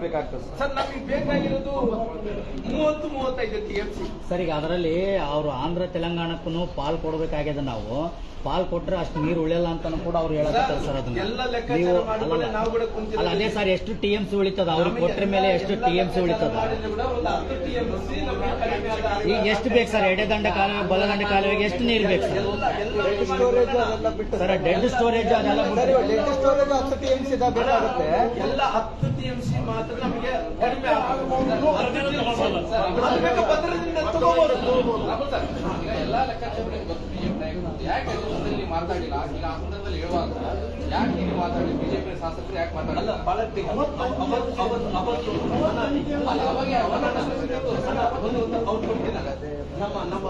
Sir. Sir ನಮಗೆ ಬೇಕಾಗಿರೋದು ಮೂವತ್ತು ಮೂವತ್ತೈದು ಟಿ ಎಂ ಸಿ ಸರ್ ಈಗ ಅದರಲ್ಲಿ ಅವರು ಆಂಧ್ರ ತೆಲಂಗಾಣಕ್ಕೂ ಪಾಲ್ ಕೊಡಬೇಕಾಗಿದೆ ನಾವು. ಪಾಲ್ ಕೊಟ್ರೆ ಅಷ್ಟು ನೀರು ಉಳಿಯಲ್ಲ ಅಂತಾನು ಕೂಡ ಅವ್ರು ಹೇಳಕತ್ತಾರೆ ಸರ್ ಅದನ್ನ. ಎಲ್ಲ ಲೆಕ್ಕಾಚಾರ ನೀವು ಅಲ್ಲ ನಾವು ಕೂಡ ಕುಂತಿರೋದು. ಅದೇ ಸರ್ ಎಷ್ಟು ಟಿ ಎಂ ಸಿ ಉಳಿತದ? ಅವ್ರಿಗೆ ಕೊಟ್ರ ಮೇಲೆ ಎಷ್ಟು ಟಿ ಎಂ ಸಿ ಉಳಿತದ? ಈಗ ಎಷ್ಟು ಬೇಕು ಸರ್? ಎಡೆದಂಡ ಕಾಲುವೆ ಬಲದಂಡ ಕಾಲುವೆಗೆ ಎಷ್ಟು ನೀರು ಬೇಕು ಸರ್? ಸ್ಟೋರೇಜ್ ಅದೆಲ್ಲ ಬಿಟ್ಟು ಸರ್ ಡೆಡ್ ಸ್ಟೋರೇಜ್ ಅದೆಲ್ಲ ಡೆಡ್ ಸ್ಟೋರೇಜ್ ಹತ್ತು ಟಿ ಎಂ ಸಿ ಬೇಕಾಗುತ್ತೆ. ಎಲ್ಲ ಹತ್ತು ಟಿ ಎಂ ಸಿ ಯಾಕೆ ಮಾತಾಡಿಲ್ಲ? ಈಗ ಆ ಸಂದರ್ಭದಲ್ಲಿ ಹೇಳುವಾಗ ಯಾಕೆ ಮಾತಾಡಿ ಬಿಜೆಪಿ ಶಾಸಕರು ಯಾಕೆ ಮಾತಾಡಲ್ಲ? ನಮ್ಮ ನಮ್ಮ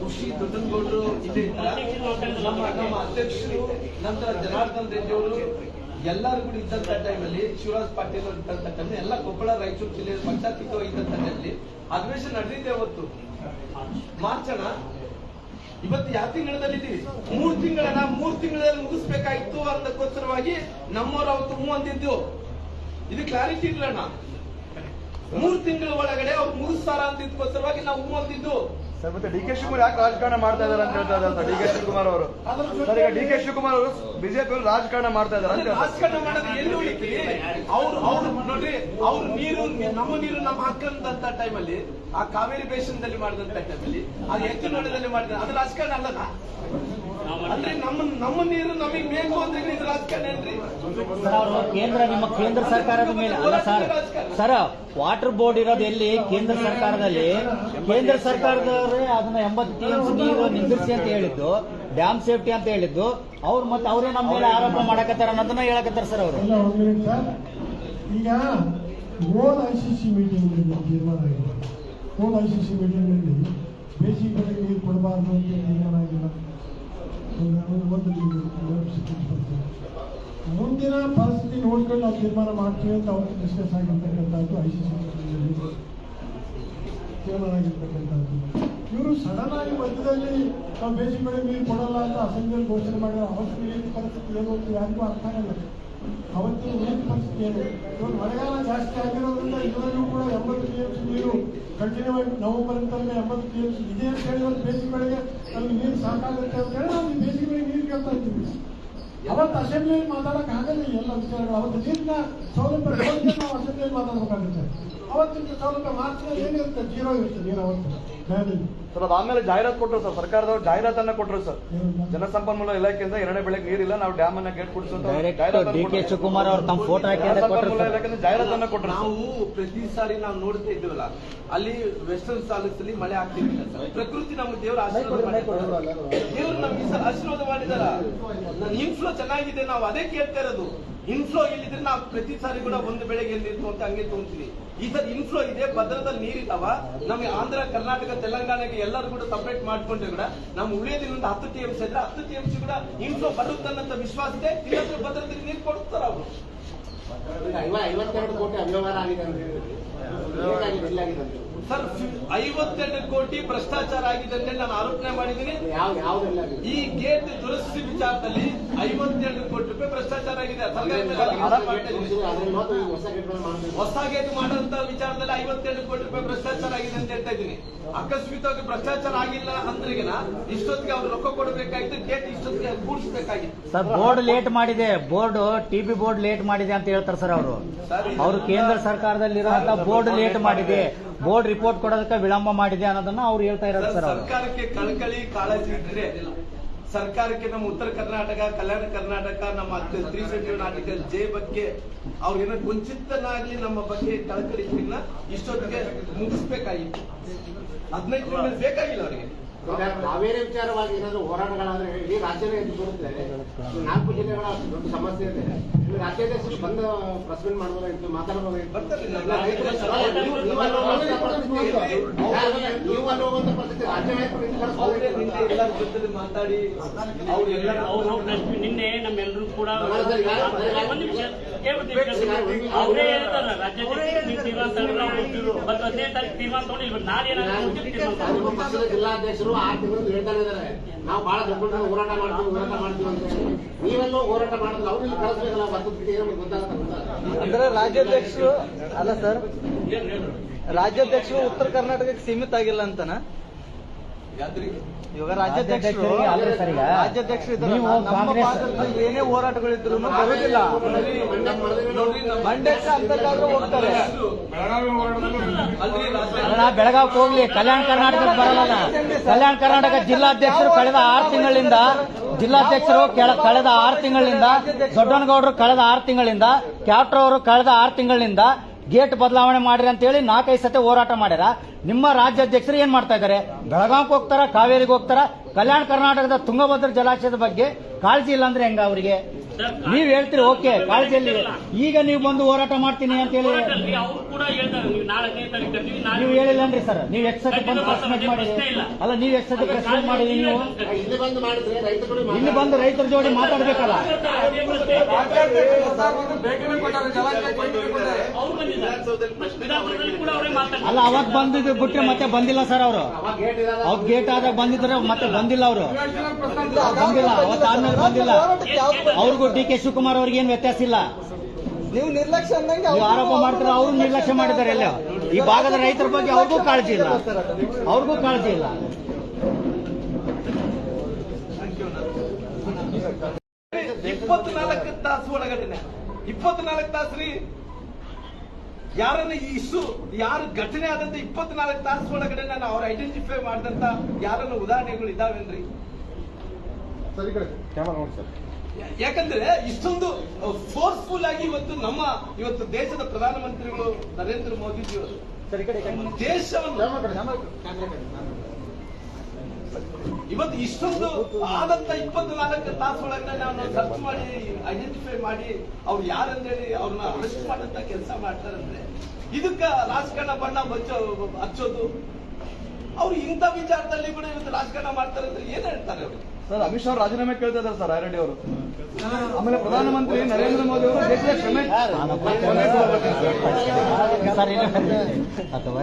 ಖುಷಿ ದೊಡ್ಡನಗೌಡರು ಇದೆ ನಮ್ಮ ನಮ್ಮ ಅಧ್ಯಕ್ಷರು ನಂತರ ಜನಾರ್ದನ್ ರೆಡ್ಡಿ ಅವರು ಎಲ್ಲರೂ ಕೂಡ ಇದ್ದಂತ ಟೈಮಲ್ಲಿ ಶಿವರಾಜ್ ಪಾಟೀಲ್ ಇದ್ದಂತ ಟೈಮ್ ಎಲ್ಲ ಕೊಪ್ಪಳ, ರಾಯಚೂರು ಜಿಲ್ಲೆ ಪಂಚಾಯತಿಗೆ ಇದ್ದಂತ ಟೈಮಲ್ಲಿ ಅಧಿವೇಶನ ನಡೆದಿದೆ ಅವತ್ತು. ಮಾರ್ಚ್ ಅಣ್ಣ ಇವತ್ತು ಯಾವ ತಿಂಗಳಲ್ಲಿದ್ದೀವಿ ಮೂರ್ ತಿಂಗಳನ್ನ ಮೂರ್ ತಿಂಗಳಲ್ಲಿ ಮುಗಿಸ್ಬೇಕಾಯ್ತು ಅನ್ನೋದಕ್ಕೋಸ್ಕರವಾಗಿ ನಮ್ಮವ್ರು ಅವತ್ತು ಹೂ ಅಂದಿದ್ದು. ಇದು ಕ್ಲಾರಿಟಿ ಇಲ್ಲಣ್ಣ. ಮೂರ್ ತಿಂಗಳ ಒಳಗಡೆ ಅವ್ರು ಮುಗಿಸ್ತಾರ ಅಂದಿದ್ದಕ್ಕೋಸ್ಕರವಾಗಿ ನಾವು ಹೂ ಅಂದಿದ್ದು. ಸರ್ ಮತ್ತೆ ಡಿ ಕೆ ಶಿವಕುಮಾರ್ ಯಾಕೆ ರಾಜಕಾರಣ ಮಾಡ್ತಾ ಇದಾರೆ ಅಂತ ಹೇಳ್ತಾ ಇದ್ದಾರೆ ಡಿ ಕೆ ಶಿವಕುಮಾರ್ ಅವರು? ಸರ್ ಈಗ ಡಿ ಕೆ ಶಿವಕುಮಾರ್ ಅವರು ಬಿಜೆಪಿ ಅವರು ರಾಜಕಾರಣ ಮಾಡ್ತಾ ಇದಾರೆ ಅಂತ. ರಾಜಕಾರಣ ಮಾಡೋದು ಎಲ್ಲಿ ಉಳಿತೀವಿ ಅವ್ರು ಅವ್ರು ನೋಡ್ರಿ ಅವ್ರ ನೀರು ನಮ್ಮ ನೀರು ನಮ್ಮ ಹಕ್ಕಂತ ಟೈಮಲ್ಲಿ ಆ ಕಾವೇರಿ ಬೇಸಿನ್ದಲ್ಲಿ ಮಾಡಿದಂತ ಟೈಮಲ್ಲಿ ಅದು ಹೆಚ್ಚು ನೋಡದಲ್ಲಿ ಮಾಡಿದ ಅದು ರಾಜಕಾರಣ ಅಲ್ಲದ ಅಂದ್ರೆ ನಮ್ಮ ನಮ್ಮ ನೀರು ನಮಗೆ ಬೇಕು ಅಂದ್ರೆ ಇದು ರಾಜಕಾರಣ ಏನ್ರಿ? ಅವರು ಕೇಂದ್ರ ನಿಮ್ಮ ಕೇಂದ್ರ ಸರ್ಕಾರದ ಮೇಲೆ ಅಲ್ಲ ಸರ್. ಸರ್ ವಾಟರ್ ಬೋರ್ಡ್ ಇರೋದು ಎಲ್ಲಿ? ಕೇಂದ್ರ ಸರ್ಕಾರದಲ್ಲಿ ಕೇಂದ್ರ ಸರ್ಕಾರದವರೇ ಅದನ್ನ ಎಂಬತ್ತು ಟಿಎಂಸಿ ನೀರು ನಿಂದಿರಿಸಿ ಅಂತ ಹೇಳಿದ್ದು, ಡ್ಯಾಮ್ ಸೇಫ್ಟಿ ಅಂತ ಹೇಳಿದ್ದು, ಅವ್ರು ಮತ್ತೆ ಅವರೇ ನಮ್ಮ ಮೇಲೆ ಆರೋಪ ಮಾಡಕತ್ತಾರ ಅನ್ನೋದನ್ನ ಹೇಳಕತ್ತಾರ ಸರ್ ಅವರು. ಈಗ ಓನ್ ಐ ಸಿ ಸಿ ತೀರ್ಮಾನ ಓನ್ ಐ ಸಿ ಸಿ ಮೀಟಿಂಗ್ನಲ್ಲಿ ಬೇಸಿಗೆ ನೀರು ಕೊಡಬಾರ್ದು ಅಂತ ತೀರ್ಮಾನ. ಮುಂದಿನ ಪರಿಸ್ಥಿತಿ ನೋಡ್ಕೊಂಡು ನಾವು ತೀರ್ಮಾನ ಮಾಡ್ತೀವಿ ಅಂತ ಅವತ್ತು ಡಿಸ್ಕಸ್ ಆಗಿರ್ತಕ್ಕಂಥದ್ದು ಐ ಸಿ ಸಿ ತೀರ್ಮಾನ ಆಗಿರ್ತಕ್ಕಂಥದ್ದು ಇವರು ಸಡನ್ ಆಗಿ ಮಧ್ಯದಲ್ಲಿ ನಾವು ಬೇಸಿಗೆ ಬೆಳೆ ನೀರು ಕೊಡಲ್ಲ ಅಂತ ಅಸೆಂಬ್ಲಿಯಲ್ಲಿ ಘೋಷಣೆ ಮಾಡಿದ್ರೆ ಅವತ್ತು ಏನು ಪರಿಸ್ಥಿತಿ ಏನು ಅಂತ ಯಾರಿಗೂ ಅರ್ಥ ಆಗಲ್ಲ. ಅವತ್ತಿನ ಏನು ಪರಿಸ್ಥಿತಿ ಏನು ಇವಾಗ ಮಳೆಗಾಲ ಜಾಸ್ತಿ ಆಗಿರೋದ್ರಿಂದ ಇದರಲ್ಲೂ ಕೂಡ ಎಂಬತ್ತು ಟಿ ಎಂ ಸಿ ನೀರು ಕಂಟಿನ್ಯೂ ಆಗಿ ನವೆಂಬರ್ ಅಂತಲ್ಲೇ ಎಂಬತ್ತು ಟಿ ಎಂ ಸಿ ಇದೆ ಅಂತ ಹೇಳಿ ಬೇಸಿಗೆ ಬೆಳೆಗೆ ನಮ್ಗೆ ನೀರು ಸಾಕಾಗುತ್ತೆ ಅಂತ ಹೇಳಿ ನಾವು ಬೇಸಿಗೆ ಬೆಳೆಗೆ ನೀರು ಕೇಳ್ತಾ ಇದ್ದೀವಿ. ಅವತ್ತು ಅಸೆಂಬ್ಲಿಯಲ್ಲಿ ಮಾತಾಡಕ್ ಆಗಲ್ಲ ಎಲ್ಲ ವಿಚಾರಗಳು. ಅವತ್ತು ನೀರಿನ ಸೌಲಭ್ಯ ನಾವು ಅಸೆಂಬ್ಲಿಯಲ್ಲಿ ಮಾತಾಡಬೇಕಾಗುತ್ತೆ? ಅವತ್ತಿನ ಸೌಲಭ್ಯ ಮಾರ್ಚ್ನಲ್ಲಿ ಏನಿರುತ್ತೆ? ಜೀರೋ ಇರುತ್ತೆ ನೀರು ಅವತ್ತು. ಸರ್ ಅದಾದ್ಮೇಲೆ ಜಾಹೀರಾತು ಕೊಟ್ಟರು ಸರ್ ಸರ್ಕಾರದವರು ಜಾಹೀರಾತನ್ನ ಕೊಟ್ಟರು ಸರ್. ಜನಸಂಪನ್ಮೂಲ ಜಲಸಂಪನ್ಮೂಲ ಇಲಾಖೆಯಿಂದ ಎರಡನೇ ಬೆಳೆಗೆ ನೀರಿಲ್ಲ ನಾವು ಡ್ಯಾಮ್ ಅನ್ನ ಗೇಟ್ ಕೊಡಿಸು ಅಂತ ಡೈರೆಕ್ಟ್ ಜಾಹೀರಾತನ್ನ ಡಿ ಕೆ ಕೊಟ್ರು. ಶಿವಕುಮಾರ್ ಅವ್ರು ತಮ್ಮ ಫೋಟೋ ಹಾಕಿದ್ರೆ ಕೊಟ್ಟರು ಜಲಸಂಪನ್ಮೂಲ ಇಲಾಖೆಯಿಂದ ಜಾಹೀರಾತನ್ನ ಕೊಟ್ಟರು ನಾವು ಪ್ರತಿ ಸಾರಿ ನಾವು ನೋಡ್ತಾ ಇದ್ದೀವಲ್ಲ ಅಲ್ಲಿ ವೆಸ್ಟರ್ನ್ ಸಾಲದಲ್ಲಿ ಮಳೆ ಆಗ್ತಿರ್ಲಿಲ್ಲ ಸರ್. ಪ್ರಕೃತಿ ನಮ್ಗೆ ದೇವರ ಆಶೀರ್ವಾದ ಮಾಡಿದ್ದಾರೆ. ದೇವ್ರು ನಮ್ಗೆ ಆಶೀರ್ವಾದ ಮಾಡಿದಾರ. ಇನ್ಫ್ಲೋ ಚೆನ್ನಾಗಿದೆ ನಾವು ಅದೇ ಕೇಳ್ತಾ ಇರೋದು. ಇನ್ಫ್ಲೋ ಇಲ್ಲಿದ್ರೆ ನಾವು ಪ್ರತಿ ಸಾರಿ ಕೂಡ ಒಂದು ಬೆಳೆಗೆ ಎಲ್ಲಿತ್ತು ಅಂತ ಹಂಗೆ ತೋಂತೀವಿ ಈ ಸರ್ ಇನ್ಫ್ಲೋ ಇದೆ ಭದ್ರದಲ್ಲಿ ನೀರಿದ್ದಾವ ನಮ್ಗೆ ಆಂಧ್ರ, ಕರ್ನಾಟಕ, ತೆಲಂಗಾಣಕ್ಕೆ ಎಲ್ಲರೂ ಕೂಡ ಸಪರೇಟ್ ಮಾಡ್ಕೊಂಡ್ರೆ ಕೂಡ ನಮ್ಮ ಉಳಿಯೋದ್ರಿಂದ ಹತ್ತು ಟಿ ಎಂ ಸಿ ಇದ್ರೆ ಹತ್ತು ಟಿ ಎಂ ಸಿ ಕೂಡ ಇನ್ಫ್ಲೋ ಬರುತ್ತನ್ನಂತ ವಿಶ್ವಾಸ ಇದೆ. ಇಲ್ಲಾಂದ್ರೆ ಭದ್ರದಲ್ಲಿ ನೀರು ಕೊಡ್ತಾರ ಅವರು. ಐವತ್ತೆರಡು ಕೋಟಿ ಅವ್ಯವಹಾರ ಆಗಿದೆ ಸರ್ ಐವತ್ತೆರಡು ಕೋಟಿ ಭ್ರಷ್ಟಾಚಾರ ಆಗಿದೆ ಅಂತ ನಾನು ಆರೋಪಣೆ ಮಾಡಿದ್ದೀನಿ. ಈ ಗೇಟ್ ದುರಸ್ತಿ ವಿಚಾರದಲ್ಲಿ ಐವತ್ತೆರಡು ಕೋಟಿ ರೂಪಾಯಿ ಭ್ರಷ್ಟಾಚಾರ ಆಗಿದೆ. ಮಾಡ್ತಾ ಹೊಸ ಗೇಟ್ ಮಾಡುವಂತ ವಿಚಾರದಲ್ಲಿ ಐವತ್ತೆರಡು ಕೋಟಿ ರೂಪಾಯಿ ಭ್ರಷ್ಟಾಚಾರ ಆಗಿದೆ ಅಂತ ಹೇಳ್ತಾ ಇದ್ದೀನಿ. ಅಕಸ್ಮಿತವಾಗಿ ಭ್ರಷ್ಟಾಚಾರ ಆಗಿಲ್ಲ ಅಂದ್ರೆಗಿನ ಇಷ್ಟೊತ್ತಿಗೆ ಅವ್ರು ರೊಕ್ಕ ಕೊಡಬೇಕಾಗಿತ್ತು ಗೇಟ್ ಇಷ್ಟೊತ್ತಿಗೆ ಕೂಡಿಸಬೇಕಾಗಿತ್ತು ಸರ್ ಬೋರ್ಡ್ ಲೇಟ್ ಮಾಡಿದೆ. Board T B board late ಮಾಡಿದೆ ಅಂತ ಹೇಳ್ತಾರೆ ಸರ್ ಅವರು. ಅವರು ಕೇಂದ್ರ ಸರ್ಕಾರದಲ್ಲಿರುವಂತಹ ಬೋರ್ಡ್ ಲೇಟ್ ಮಾಡಿದೆ. ಬೋರ್ಡ್ ರಿಪೋರ್ಟ್ ಕೊಡೋದಕ್ಕೆ ವಿಳಂಬ ಮಾಡಿದೆ ಅನ್ನೋದನ್ನ ಅವ್ರು ಹೇಳ್ತಾ ಇರೋದು ಸರ್ ಸರ್ಕಾರಕ್ಕೆ ಕಳಕಳಿ ಕಾಳಜಿ ಇದ್ರೆ ಸರ್ಕಾರಕ್ಕೆ ನಮ್ಮ ಉತ್ತರ ಕರ್ನಾಟಕ ಕಲ್ಯಾಣ ಕರ್ನಾಟಕ ನಮ್ಮ ತ್ರೀ ಸೆವೆಂಟಿ ಆರ್ಟಿಕಲ್ ಜೆ ಬಗ್ಗೆ ಅವ್ರಿಗೇನೋ ಕುಂಚಿತನಾಗಿ ನಮ್ಮ ಬಗ್ಗೆ ಕಳಕಳಿ ಇಷ್ಟೊತ್ತಿಗೆ ಮುಗಿಸ್ಬೇಕಾಗಿತ್ತು. ಹದಿನೈದು ತಿಂಗಳು ಬೇಕಾಗಿಲ್ಲ ಅವರಿಗೆ. ಕಾವೇರಿ ವಿಚಾರವಾಗಿ ಏನಾದ್ರು ಹೋರಾಟಗಳಾದ್ರೆ ಇಡೀ ರಾಜ್ಯನೇ ಎದ್ದು ಬರುತ್ತೆ ನಾಲ್ಕು ಜಿಲ್ಲೆಗಳ ದೊಡ್ಡ ಸಮಸ್ಯೆ ಇದೆ. ಮಾತಾಡಿ. ಅವ್ರು ನಿನ್ನೆ ನಮ್ಮೆಲ್ಲರೂ ಕೂಡ ಒಂದು ನಿಮಿಷ. ಜಿಲ್ಲಾಧ್ಯಕ್ಷರು ಆರು ತಿಂಗಳು ಹೇಳ್ತಾನೆ ಇದ್ದಾರೆ. ನಾವು ಬಹಳ ದೊಡ್ಡ ಹೋರಾಟ ಮಾಡ್ತೀವಿ ಹೋರಾಟ ಮಾಡ್ತೀವಿ ಅಂತ ನೀವೆಲ್ಲೋ ಹೋರಾಟ ಮಾಡಿದ್ರೆ ಅವ್ರಿಗೆ ಕಳಿಸ್ಬೇಕಲ್ಲ ಬರ್ತದ ಬಿಟ್ಟು ಏನೋ ಗೊತ್ತಾಗುತ್ತೆ ಅಂದ್ರೆ ರಾಜ್ಯಾಧ್ಯಕ್ಷರು ಅಲ್ಲ ಸರ್? ರಾಜ್ಯಾಧ್ಯಕ್ಷರು ಉತ್ತರ ಕರ್ನಾಟಕಕ್ಕೆ ಸೀಮಿತ ಆಗಿಲ್ಲ ಅಂತನಾ? ಇವಾಗ ರಾಜ್ಯಾಧ್ಯಕ್ಷರು ರಾಜ್ಯಾಧ್ಯಕ್ಷರಿಗೆ ಸರ್ ಈಗ. ರಾಜ್ಯಾಧ್ಯಕ್ಷರು ನೀವು ಕಾಂಗ್ರೆಸ್- ಭಾಗದಲ್ಲಿ ಏನೇ ಹೋರಾಟಗಳಿದ್ರು ಮಂಡ್ಯಕ್ಕೆ ಅಂತಕ್ಕಾದ್ರೂ ಹೋಗ್ತಾರೆ. ಬೆಳಗಾವಿಗೆ ಹೋಗ್ಲಿ. ಕಲ್ಯಾಣ ಕರ್ನಾಟಕಕ್ಕೆ ಬರಲ್ಲ ಕಲ್ಯಾಣ ಕರ್ನಾಟಕ ಜಿಲ್ಲಾಧ್ಯಕ್ಷರು ಕಳೆದ ಆರು ತಿಂಗಳಿಂದ ಜಿಲ್ಲಾಧ್ಯಕ್ಷರು ಕಳೆದ ಆರು ತಿಂಗಳಿಂದ ದೊಡ್ಡನಗೌಡರು ಕಳೆದ ಆರು ತಿಂಗಳಿಂದ ಕ್ಯಾಪ್ಟರ್ ಅವರು ಕಳೆದ ಆರು ತಿಂಗಳಿಂದ ಗೇಟ್ ಬದಲಾವಣೆ ಮಾಡ್ರಿ ಅಂತ ಹೇಳಿ ನಾಲ್ಕೈದು ಸತಿ ಹೋರಾಟ ಮಾಡ್ಯಾರ. ನಿಮ್ಮ ರಾಜ್ಯಾಧ್ಯಕ್ಷರು ಏನ್ ಮಾಡ್ತಾ ಇದ್ದಾರೆ? ಬೆಳಗಾವಿಗೆ ಹೋಗ್ತಾರ, ಕಾವೇರಿಗೆ ಹೋಗ್ತಾರ? ಕಲ್ಯಾಣ ಕರ್ನಾಟಕದ ತುಂಗಭದ್ರ ಜಲಾಶಯದ ಬಗ್ಗೆ ಕಾಳಜಿ ಇಲ್ಲ ಅಂದ್ರೆ ಹೆಂಗ ಅವರಿಗೆ? ನೀವ್ ಹೇಳ್ತೀರಿ, ಓಕೆ ಕಾಳಜಿಯಲ್ಲಿ ಈಗ ನೀವು ಬಂದು ಹೋರಾಟ ಮಾಡ್ತೀನಿ ಅಂತ ಹೇಳಿ. ನೀವು ಹೇಳಿಲ್ಲ ಹೇಳಿಲ್ಲನ್ರಿ ಸರ್. ನೀವು ಎಷ್ಟು ಬಂದು ಪ್ರೆಸ್ ಮೀಟ್ ಮಾಡಿರಿ? ಅಲ್ಲ, ನೀವು ಎಷ್ಟು ಸತಿ ಪ್ರೆಸ್ ಮೀಟ್ ಮಾಡಿರಿ ನೀವು? ಇಲ್ಲಿ ಬಂದು ಮಾಡಿದ್ರೆ ರೈತರು ಜೋಡಿ ಮಾತಾಡ್ಬೇಕಲ್ಲ. ಅಲ್ಲ, ಅವಾಗ ಬಂದಿದ್ದು ಬಿಟ್ರೆ ಮತ್ತೆ ಬಂದಿಲ್ಲ ಸರ್ ಅವರು. ಅವ್ರು ಗೇಟ್ ಆದಾಗ ಬಂದಿದ್ರೆ ಮತ್ತೆ ಬಂದಿಲ್ಲ ಅವರು. ಬಂದಿಲ್ಲ ಅವತ್ತಾದ್ಮೇಲೆ ಬಂದಿಲ್ಲ. ಅವ್ರಿಗೂ ಡಿ ಕೆ ಶಿವಕುಮಾರ್ ಅವ್ರಿಗೆ ಏನ್ ವ್ಯತ್ಯಾಸ ಇಲ್ಲ. ನೀವು ನಿರ್ಲಕ್ಷ್ಯ ನೀವು ಆರೋಪ ಮಾಡ್ತಾರೆ ಅವರು ನಿರ್ಲಕ್ಷ್ಯ ಮಾಡಿದ್ದಾರೆ ಎಲ್ಲ ಈ ಭಾಗದ ರೈತರ ಬಗ್ಗೆ ಅವ್ರಿಗೂ ಕಾಳಜಿ ಇಲ್ಲ. ಅವ್ರಿಗೂ ಕಾಳಜಿ ಇಲ್ಲ. ಇಪ್ಪತ್ನಾಲ್ಕು ತಾಸು ಒಳಗಡೆನೆ. ಇಪ್ಪತ್ನಾಲ್ಕು ತಾಸು ರೀ. ಯಾರನ್ನ ಈ ಇಶ್ಯೂ ಯಾರು ಘಟನೆ ಆದಂತ ಇಪ್ಪತ್ನಾಲ್ಕು ತಾಸು ಒಳಗಡೆ ನಾನು ಅವ್ರ ಐಡೆಂಟಿಫೈ ಮಾಡಿದಂತ ಯಾರನ್ನ ಉದಾಹರಣೆಗಳು ಇದಾವೇನ್ರಿ? ಸರಿ ಯಾಕಂದ್ರೆ ಇಷ್ಟೊಂದು ಫೋರ್ಸ್ಫುಲ್ ಆಗಿ ಇವತ್ತು ನಮ್ಮ ಇವತ್ತು ದೇಶದ ಪ್ರಧಾನಮಂತ್ರಿಗಳು ನರೇಂದ್ರ ಮೋದಿಜಿಯವರು ದೇಶವನ್ನು ಇವತ್ತು ಇಷ್ಟೊಂದು ಆದಂತ ಇಪ್ಪತ್ನಾಲ್ಕು ತಾಸು ನಾನು ಸರ್ಚ್ ಮಾಡಿ ಐಡೆಂಟಿಫೈ ಮಾಡಿ ಅವ್ರು ಯಾರಂದೇಳಿ ಅವ್ರನ್ನ ಅರೆಸ್ಟ್ ಮಾಡಂತ ಕೆಲಸ ಮಾಡ್ತಾರಂದ್ರೆ ಇದಕ್ಕ ರಾಜಕಾರಣ ಬಣ್ಣ ಬಚ್ಚೋ ಹಚ್ಚೋದು. ಅವ್ರು ಇಂಥ ವಿಚಾರದಲ್ಲಿ ಕೂಡ ಇವತ್ತು ರಾಜಕಾರಣ ಮಾಡ್ತಾರೆ ಅಂದ್ರೆ ಏನ್ ಹೇಳ್ತಾರೆ ಅವರು? ಸರ್ ಅಮಿತ್ ಶಾ ಅವ್ರು ರಾಜೀನಾಮೆ ಕೇಳ್ತಾ ಇದ್ದಾರೆ ಸರ್ ಆರ್ ಅವರು. ಆಮೇಲೆ ಪ್ರಧಾನಮಂತ್ರಿ ನರೇಂದ್ರ ಮೋದಿ ಅವರು ದೇಶದ ಕ್ಷಮೆ ಸರ್ ಇಲ್ಲ ಅಥವಾ